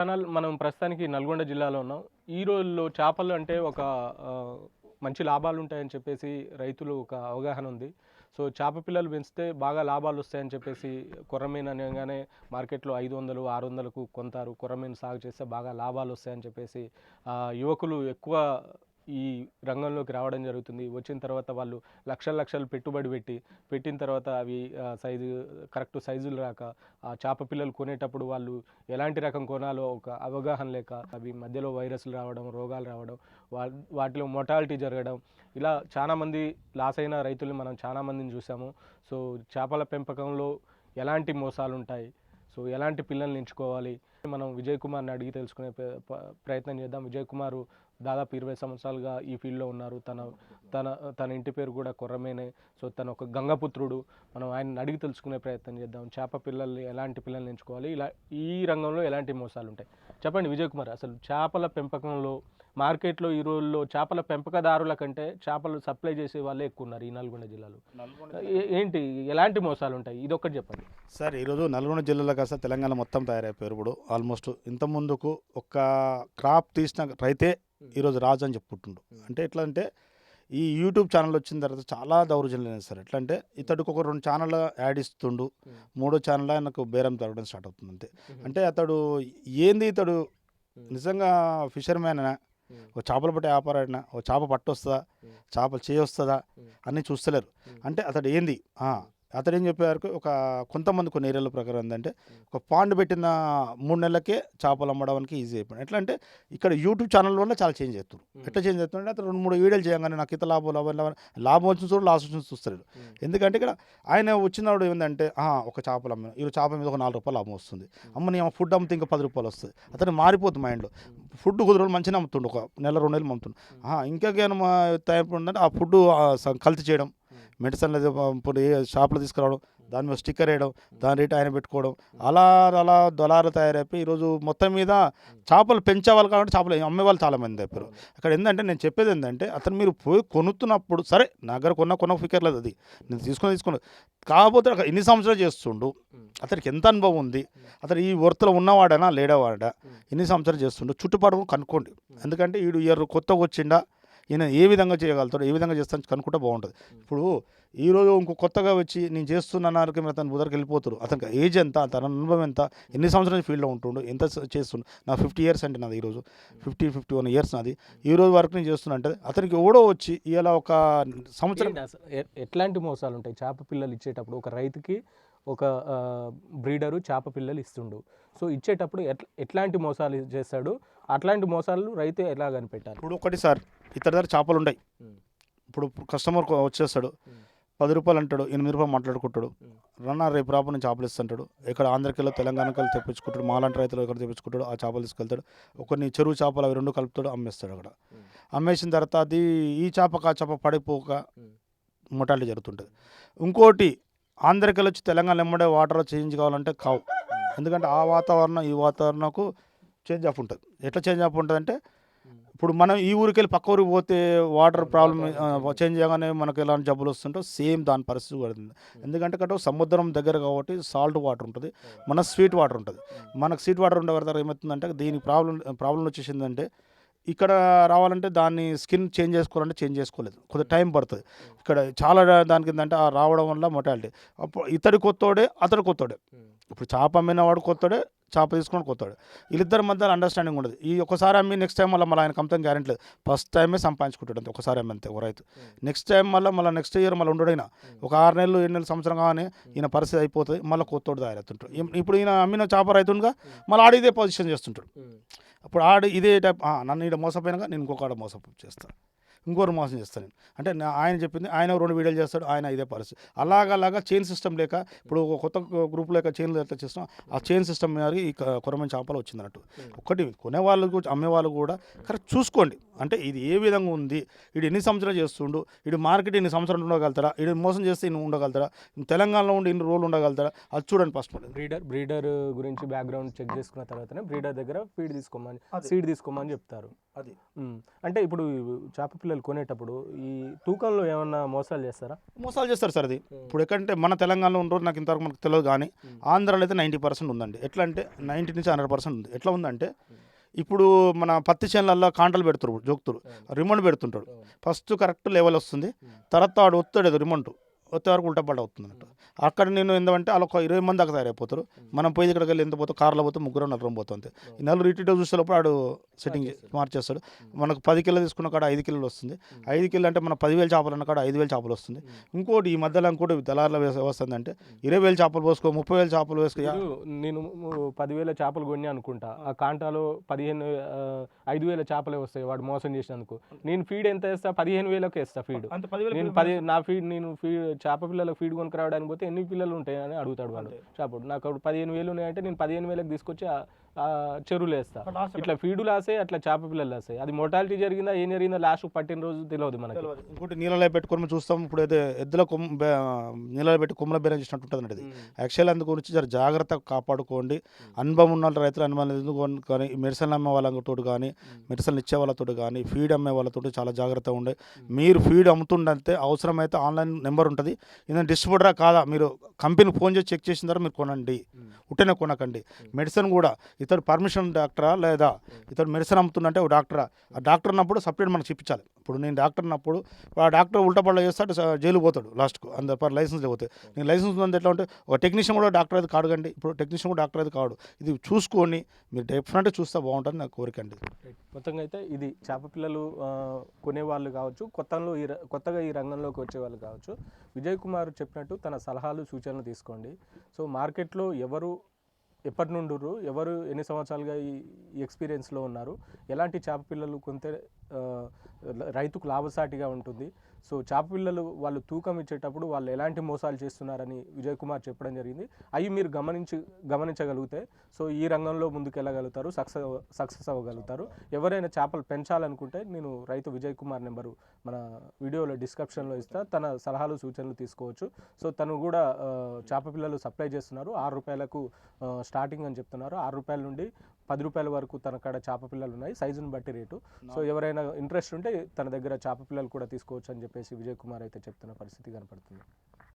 Channel మనం ప్రస్తుతానికి నల్గొండ జిల్లాలో ఉన్నాం. ఈ రోజుల్లో చేపలు అంటే ఒక మంచి లాభాలు ఉంటాయని చెప్పేసి రైతులు ఒక అవగాహన ఉంది. సో చేప పిల్లలు పెంచితే బాగా లాభాలు వస్తాయని చెప్పేసి కొర్రమీన్ అనగానే మార్కెట్లో ఐదు వందలు ఆరు వందలకు కొంటారు కొర్రమీన్ సాగు చేస్తే బాగా లాభాలు వస్తాయని చెప్పేసి యువకులు ఎక్కువ ఈ రంగంలోకి రావడం జరుగుతుంది. వచ్చిన తర్వాత వాళ్ళు లక్షల లక్షలు పెట్టుబడి పెట్టి పెట్టిన తర్వాత అవి సైజు కరెక్ట్ సైజులు రాక ఆ చేప పిల్లలు కొనేటప్పుడు వాళ్ళు ఎలాంటి రకం కొనాలో ఒక అవగాహన లేక అవి మధ్యలో వైరస్లు రావడం రోగాలు రావడం వా- వాటిలో మొటాలిటీ జరగడం ఇలా చాలామంది లాస్ అయిన రైతుల్ని మనం చాలా మందిని చూసాము. సో చేపల పెంపకంలో ఎలాంటి మోసాలు ఉంటాయి? సో ఎలాంటి పిల్లల్ని ఎంచుకోవాలి? మనం విజయ్ కుమార్ని అడిగి తెలుసుకునే ప్ర- ప్రయత్నం చేద్దాం. విజయ్ కుమారు దాదాపు ఇరవై సంవత్సరాలుగా ఈ ఫీల్డ్లో ఉన్నారు. తన తన తన ఇంటి పేరు కూడా కొర్రమేనే. సో తను ఒక గంగపుత్రుడు. మనం ఆయన అడిగి తెలుసుకునే ప్రయత్నం చేద్దాం. చేప పిల్లల్ని ఎలాంటి పిల్లల్ని ఎంచుకోవాలి? ఇలా ఈ రంగంలో ఎలాంటి మోసాలు ఉంటాయి చెప్పండి విజయ్ కుమార్ అసలు చేపల పెంపకంలో మార్కెట్లో ఈ రోజుల్లో చేపల పెంపకదారుల కంటే చేపలు సప్లై చేసే వాళ్ళే ఎక్కువ ఉన్నారు ఈ నల్గొండ జిల్లాలో. ఏ- ఏంటి? ఎలాంటి మోసాలు ఉంటాయి ఇది ఒక్కటి చెప్పండి. సార్ ఈరోజు నల్గొండ జిల్లాలో కాస్త తెలంగాణ మొత్తం తయారైపోయారు ఇప్పుడు. ఆల్మోస్ట్ ఇంత ముందుకు ఒక క్రాప్ తీసిన రైతే ఈరోజు రాజు అని చెప్పుకుంటుండు. అంటే ఎట్లా అంటే ఈ యూట్యూబ్ ఛానల్ వచ్చిన తర్వాత చాలా దౌర్జన్యం సార్. ఎట్లా అంటే ఇతడికి ఒక రెండు ఛానల్ యాడ్ ఇస్తుండు మూడో ఛానల్ ఆయనకు బేరం తగ్గడం స్టార్ట్ అవుతుంది అంతే. అంటే అతడు ఏంది ఇతడు? నిజంగా ఫిషర్ మ్యాన్ ఓ చేపలు పట్టే వ్యాపారాడినా ఓ చేప పట్టు వస్తుందా చేపలు చేయి వస్తుందా? అన్నీ చూస్తలేరు. అంటే అతడు ఏంది? అతడు ఏం చెప్పారు ఒక కొంతమంది కొన్ని ఏరియాల ప్రకారం ఏంటంటే ఒక పాండ్ పెట్టిన మూడు నెలలకే చేపలు అమ్మడానికి ఈజీ అయిపోయింది. ఎట్లా అంటే ఇక్కడ యూట్యూబ్ ఛానల్ వల్ల చాలా చేంజ్ చేస్తారు ఎట్లా చేంజ్ చేస్తుంటే అతను రెండు మూడు వీడియోలు చేయగానే నాకు ఇంత లాభం లాభం లాభం లాభం వచ్చిన చూడు లాస్ వచ్చిన చూస్తారు ఎందుకంటే ఇక్కడ ఆయన వచ్చినప్పుడు ఏంటంటే "ఆ, ఒక చేపలు అమ్మ ఈ చేప మీద ఒక నాలుగు రూపాయలు లాభం వస్తుంది. అమ్మ నీ ఫుడ్ అమ్మితే ఇంకా పది రూపాయలు వస్తుంది. అతను మారిపోతుంది మైండ్లో. ఫుడ్ కుదిరి రోజులు మంచిగా అమ్ముతుండు ఒక నెల రెండు నెలలు అమ్ముతుండు. "ఆ, ఇంకా ఏమైనా టైం ఉందంటే ఆ ఫుడ్ కల్తీ చేయడం. మెడిసిన్లు ఇప్పుడు ఏ షాప్లో తీసుకురావడం దాని మీద స్టిక్కర్ వేయడం దాని రేట్ ఆయన పెట్టుకోవడం అలా అలా దొలాలు తయారైపోయి ఈరోజు మొత్తం మీద చేపలు పెంచేవాళ్ళు కాబట్టి చేపలు అమ్మేవాళ్ళు చాలా మంది అయిపోయారు అక్కడ ఏంటంటే నేను చెప్పేది ఏంటంటే అతను మీరు పోయి కొనుక్కున్నప్పుడు సరే నా దగ్గర కొన్న కొన్న ఫికర్ లేదు అది. నేను తీసుకొని తీసుకుని కాకపోతే అక్కడ ఎన్ని సంవత్సరాలు చేస్తుండు. అతనికి ఎంత అనుభవం ఉంది? అతను ఈ వృత్తిలో ఉన్నవాడనా? లేడవాడా? ఎన్ని సంవత్సరాలు చేస్తుండో. చుట్టుపక్కల కనుక్కోండి. ఎందుకంటే వీడు ఇయర్ కొత్తగా వచ్చిండా? ఈయన ఏ విధంగా చేయగలుగుతాడు ఏ విధంగా చేస్తాను కనుక్కుంటే బాగుంటుంది. ఇప్పుడు ఈరోజు ఇంకో కొత్తగా వచ్చి నేను చేస్తున్నాను మీరు అతను బుదరికి వెళ్ళిపోతారు. అతనికి ఏజ్ ఎంత తన అనుభవం ఎంత ఎన్ని సంవత్సరాలు ఫీల్డ్లో ఉంటుండు ఎంత చేస్తుండు? నా ఫిఫ్టీ ఇయర్స్ అంటే నాది ఈరోజు. ఫిఫ్టీ ఫిఫ్టీ వన్ ఇయర్స్ నాది. ఈ రోజు వరకు నేను చేస్తున్నా అంటే అతనికి ఎవడో వచ్చి ఇలా ఒక సంవత్సరం ఎట్లాంటి మోసాలు ఉంటాయి? చేప పిల్లలు ఇచ్చేటప్పుడు ఒక రైతుకి ఒక బ్రీడరు చేప పిల్లలు ఇస్తుండు. సో ఇచ్చేటప్పుడు ఎట్లా ఎట్లాంటి మోసాలు చేస్తాడు? అట్లాంటి మోసాలు రైతు ఎలా కనిపెట్టాలి ఇప్పుడు ఒకటి సార్ ఇతర దగ్గర చేపలు ఉన్నాయి ఉమ్. ఇప్పుడు కస్టమర్ వచ్చేస్తాడు. పది రూపాయలు అంటాడు ఎనిమిది రూపాయలు మాట్లాడుకుంటాడు. రన్న రేపు రాపు నేను చేపలు ఇస్తుంటాడు ఇక్కడ ఆంధ్రకెళ్ళి తెలంగాణకి వెళ్ళి తెప్పించుకుంటాడు మాలాంటి రైతులు ఇక్కడ తెప్పించుకుంటాడు ఆ చేపలు తీసుకెళ్తాడు కొన్ని చెరువు చేపలు అవి రెండు కలుపుతాడు అమ్మేస్తాడు అక్కడ. అమ్మేసిన తర్వాత అది ఈ చేపకు ఆ చేప పడిపోక. మొటాలిటీ జరుగుతుంటుంది ఇంకోటి ఆంధ్రకెళ్ళి వచ్చి తెలంగాణ ఎమ్మడే వాటర్ చేంజ్ కావాలంటే కావు ఎందుకంటే ఆ వాతావరణం ఈ వాతావరణకు చేంజ్ ఆఫ్ ఉంటుంది ఎట్లా చేంజ్ ఆఫ్ ఉంటుంది అంటే ఇప్పుడు మనం ఈ ఊరికి వెళ్ళి పక్క ఊరికి పోతే వాటర్ ప్రాబ్లమ్ చేంజ్ చేయగానే మనకు ఎలాంటి జబ్బులు వస్తుంటో సేమ్ దాని పరిస్థితి పడుతుంది ఎందుకంటే అక్కడ సముద్రం దగ్గర కాబట్టి సాల్ట్ వాటర్ ఉంటుంది. మన స్వీట్ వాటర్ ఉంటుంది. మనకు స్వీట్ వాటర్ ఉండే వరకు ఏమవుతుందంటే దీని ప్రాబ్లం ప్రాబ్లం వచ్చేసిందంటే ఇక్కడ రావాలంటే దాన్ని స్కిన్ చేంజ్ చేసుకోవాలంటే చేంజ్ చేసుకోలేదు. కొద్దిగా టైం పడుతుంది. ఇక్కడ చాలా దానికి ఏంటంటే ఆ రావడం వల్ల మొటాలిటీ అప్పుడు ఇతడి కొత్తోడే అతడు కొత్తోడే. ఇప్పుడు చేప అమ్మిన వాడు కొత్తోడే చేప తీసుకుని కొత్తోడే వీళ్ళిద్దరి మధ్య అండర్స్టాండింగ్ ఉండదు. ఈ ఒకసారి అమ్మి నెక్స్ట్ టైం మళ్ళీ మళ్ళీ ఆయన కంపెనీ గ్యారెంటీ లేదు. ఫస్ట్ టైమే సంపాదించుకుంటాడు అంతే ఒకసారి అమ్మి అంతే ఒక రైతు. నెక్స్ట్ టైం మళ్ళీ మళ్ళీ నెక్స్ట్ ఇయర్ మళ్ళీ ఉండడైనా ఒక ఆరు నెలలు ఏడు నెలలు సంవత్సరం కానీ ఈయన పరిస్థితి అయిపోతుంది మళ్ళీ కొత్తోడు తయారవుతుంటాడు. ఇప్పుడు ఈయన అమ్మిన చేప రైతుండగా మళ్ళీ ఆడ ఇదే పొజిషన్ చేస్తుంటాడు. అప్పుడు ఆడు ఇదే టైప్ "ఆ, నన్ను ఇక్కడ మోసపోయినాక నేను ఇంకొక ఆడ మోస చేస్తాను ఇంకోరు మోసం చేస్తాను నేను అంటే నా- ఆయన చెప్పింది ఆయన రెండు వీడియోలు చేస్తాడు ఆయన ఇదే పరిస్థితి అలాగా అలాగా చైన్ సిస్టమ్ లేక ఇప్పుడు ఒక కొత్త గ్రూప్ లేక చైన్ ఎట్లా చేస్తాం ఆ చైన్ సిస్టమ్ మీద ఈ కొరమైన చేపలు వచ్చింది అన్నట్టు ఒక్కటి కొనేవాళ్ళు అమ్మేవాళ్ళు కూడా కరెక్ట్ చూసుకోండి. అంటే ఇది ఏ విధంగా ఉంది? ఇది ఎన్ని సంవత్సరాలు చేస్తుండు? ఇది మార్కెట్ ఎన్ని సంవత్సరాలు ఉండగలుగుతారా ఇది మోసం చేస్తే ఇన్ని ఉండగలుగుతారా తెలంగాణలో ఉండి ఇన్ని రోజులు ఉండగలుగుతారా అది చూడండి ఫస్ట్ బ్రీడర్ బ్రీడర్ గురించి బ్యాక్గ్రౌండ్ చెక్ చేసుకున్న తర్వాతనే బ్రీడర్ దగ్గర ఫీడ్ తీసుకోమని. సీడ్ తీసుకోమని చెప్తారు. అది. అంటే ఇప్పుడు చేప పిల్లలు కొనేటప్పుడు ఈ తూకంలో ఏమన్నా మోసాలు చేస్తారా? మోసాలు చేస్తారు సార్ అది. ఇప్పుడు ఎక్కడంటే మన తెలంగాణలో ఉన్న రోజు నాకు ఇంతవరకు మనకు తెలియదు కానీ ఆంధ్రాలో అయితే నైంటీ పర్సెంట్ ఉందండి. ఎట్లా అంటే నైంటీ నుంచి హండ్రెడ్ పర్సెంట్ ఉంది. ఎట్లా ఉందంటే ఇప్పుడు మన పత్తి చేనులలో కాంటలు పెడుతురు జోక్తురు రిమోట్ పెడుతుంటాడు. ఫస్ట్ కరెక్ట్ లెవెల్ వస్తుంది. తర్వాత వాడు ఒత్తాడు రిమోట్ వచ్చే వరకు ఉల్టా పల్టా అవుతుంది అన్నట్టు అక్కడ నేను ఏంటంటే వాళ్ళు ఒక ఇరవై మంది దాకా తయారైపోతారు. మనం పోయి ఇక్కడికి వెళ్ళి ఎంత పోతే కార్లో పోతే ముగ్గురు నలుగురు పోతాం అంతే. ఈ నలుగురు ఇటు చూసేటప్పుడు వాడు సెట్టింగ్ మార్చేస్తాడు. మనకు పది కిలో తీసుకున్న కాడ ఐదు కిలోలు వస్తుంది. ఐదు కిలో అంటే మన పదివేలు చేపలు అన్న కాడ ఐదు వేలు చేపలు వస్తుంది. ఇంకోటి ఈ మధ్యలో ఇంకోటి దళారుల వ్యవస్థ అంటే ఇరవై వేలు చేపలు పోసుకో ముప్పై వేలు చేపలు వేసుకో. నేను పదివేల చేపలు కొని అనుకుంటా. ఆ కాంటాలో పదిహేను ఐదు వేల చేపలే వస్తాయి వాడు మోసం చేసినందుకు. నేను ఫీడ్ ఎంత వేస్తా? పదిహేను వేలకు వేస్తా ఫీడ్. నేను పది నా ఫీడ్ నేను ఫీడ్ చేప పిల్లలకు ఫీడ్ కొనుక్కు రావడానికి పోతే ఎన్ని పిల్లలు ఉంటాయని అడుగుతాడు వాడు. చేపడు నాకు అప్పుడు పదిహేను వేలు ఉన్నాయంటే నేను పదిహేను వేలకు తీసుకొచ్చి చెరువులు వేస్తా. ఇట్లా ఫీడు లాసే అట్లా చేప పిల్లలు లాసే. అది మొటాలిటీ జరిగిందా ఏం జరిగిందా లాస్ట్ పట్టిన రోజు తెలియదు మనకి. ఇంకోటి నీళ్ళలో పెట్టుకొని చూస్తాం ఇప్పుడు అయితే ఎద్దుల కొమ్మ నీళ్ళలో పెట్టి కొమ్మల బేరం చేసినట్టు ఉంటుంది అది. యాక్చువల్ అందు గురించి జర జాగ్రత్తగా కాపాడుకోండి. అనుభవం ఉన్న రైతులు అనుభవం ఎందుకు కానీ మెడిసిన్ అమ్మే వాళ్ళతో కానీ మెడిసిన్ ఇచ్చే వాళ్ళతో కానీ ఫీడ్ అమ్మే వాళ్ళతో చాలా జాగ్రత్తగా ఉండే. మీరు ఫీడ్ అమ్ముతుండంటే అవసరమైతే ఆన్లైన్ నెంబర్ ఉంటుంది. ఇది డిస్ట్రిబ్యూటరా కాదా మీరు కంపెనీ ఫోన్ చేసి చెక్ చేసిన తర్వాత మీరు కొనండి. ఉట్టనే కొనకండి. మెడిసిన్ కూడా ఇతడు పర్మిషన్ డాక్టరా లేదా ఇతడు మెడిసిన్ అమ్ముతుందంటే ఒక డాక్టరా? ఆ డాక్టర్ అన్నప్పుడు సపరేట్ మనకు చెప్పించాలి. ఇప్పుడు నేను డాక్టర్ అన్నప్పుడు ఆ డాక్టర్ ఉల్టపడలో చేస్తే చేస్తాడు జైలు పోతాడు లాస్ట్కు. అంత పర్ లైసెన్స్ పోతే నేను లైసెన్స్ ఉందంటే ఎట్లా ఉంటే ఒక టెక్నీషియన్ కూడా డాక్టర్ అయితే కాడుగండి ఇప్పుడు టెక్నీషియన్ కూడా డాక్టర్ అయితే కాడు. ఇది చూసుకొని మీరు డెఫినెట్గా చూస్తే బాగుంటుంది నా కోరిక అండి. మొత్తంగా అయితే ఇది చేప పిల్లలు ఆ, కొనేవాళ్ళు కావచ్చు కొత్తలో ఈ ర- కొత్తగా ఈ రంగంలోకి వచ్చే వాళ్ళు కావచ్చు. విజయ్ కుమార్ చెప్పినట్టు తన సలహాలు సూచనలు తీసుకోండి. సో మార్కెట్లో ఎవరు ఎప్పటి నుండురు ఎవరు ఎన్ని సంవత్సరాలుగా ఈ ఎక్స్పీరియన్స్లో ఉన్నారు? ఎలాంటి చేప పిల్లలు కొంత రైతుకు లాభసాటిగా ఉంటుంది? సో చేప పిల్లలు వాళ్ళు తూకం ఇచ్చేటప్పుడు వాళ్ళు ఎలాంటి మోసాలు చేస్తున్నారని విజయ్ కుమార్ చెప్పడం జరిగింది. అవి మీరు గమనించి గమనించగలిగితే సో ఈ రంగంలో ముందుకెళ్ళగలుగుతారు సక్సెస్ సక్సెస్ అవ్వగలుగుతారు. ఎవరైనా చేపలు పెంచాలనుకుంటే నేను రైతు విజయ్ కుమార్ నెంబరు మన వీడియోలో డిస్క్రిప్షన్లో ఇస్తా. తన సలహాలు సూచనలు తీసుకోవచ్చు. సో తను కూడా చేప పిల్లలు సప్లై చేస్తున్నారు. ఆరు రూపాయలకు స్టార్టింగ్ అని చెప్తున్నారు. ఆరు రూపాయల నుండి పది రూపాయల వరకు తన కాడ చేప పిల్లలు ఉన్నాయి సైజుని బట్టి రేటు. సో ఎవరైనా ఇంట్రెస్ట్ ఉంటే తన దగ్గర చేప పిల్లలు కూడా తీసుకోవచ్చు అని చెప్పేసి విజయ్ కుమార్ అయితే చెప్తున్న పరిస్థితి కనపడుతుంది.